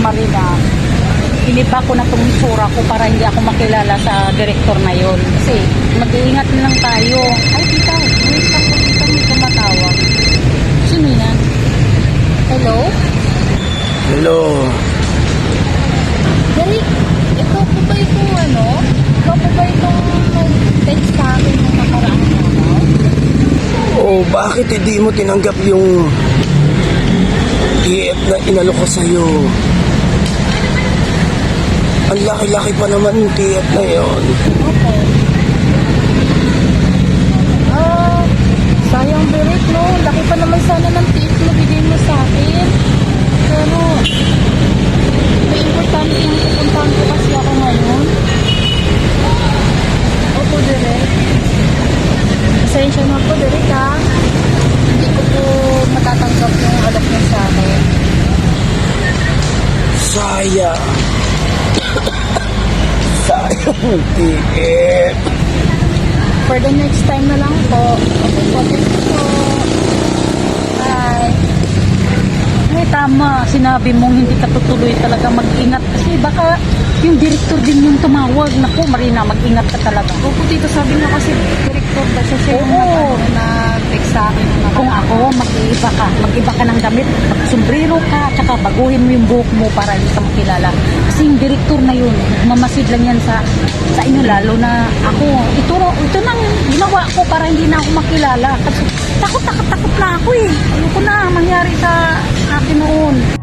Marina, iniba ko na itong itsura ko para hindi ako makilala sa director na yon. Kasi mag-iingat na lang tayo. Ay, tita, wait lang po, tita, may tumatawag. Sino yan? Hello? Hello. Derek, ikaw po ba itong ano? Ikaw po ba itong nag-text sa akin ng nakaraang araw? Oh, bakit hindi mo tinanggap yung TF na inalo ko sa'yo? Ang laki-laki pa naman yung TF na yon. Opo. Ah, sayang Derek, no? Laki pa naman sana ng tip na bigay mo sa akin. Pero, may importante yung pupuntahan ko kasi ako ngayon. Opo, Derek. Pasensya na po, Derek, ha? Hindi ko po matatanggap yung alok niya sa akin. Sayang. Sayang TF. For the next time na lang po. Okay po, thank you po. Bye. Ay, tama. Sinabi mong hindi ka tutuloy talaga mag-ingat. Kasi baka yung director din yung tumawag. Naku, Marina, mag-ingat ka talaga. Opo, tito, sabi nga kasi director ba siya siya yung Oo. nag- nag-text sa akin. na Kung ako, mag-iiba ka. Mag-iba ka ng damit. Sombrero ka. Tsaka baguhin mo yung buhok mo para hindi ka makilala. Kasi yung kolektor na yun. Mamasid lang yan sa sa inyo lalo na ako. Ito, ito nang ginawa ko para hindi na ako makilala. Kasi takot, takot, takot na ako eh. Ayoko na mangyari sa akin noon.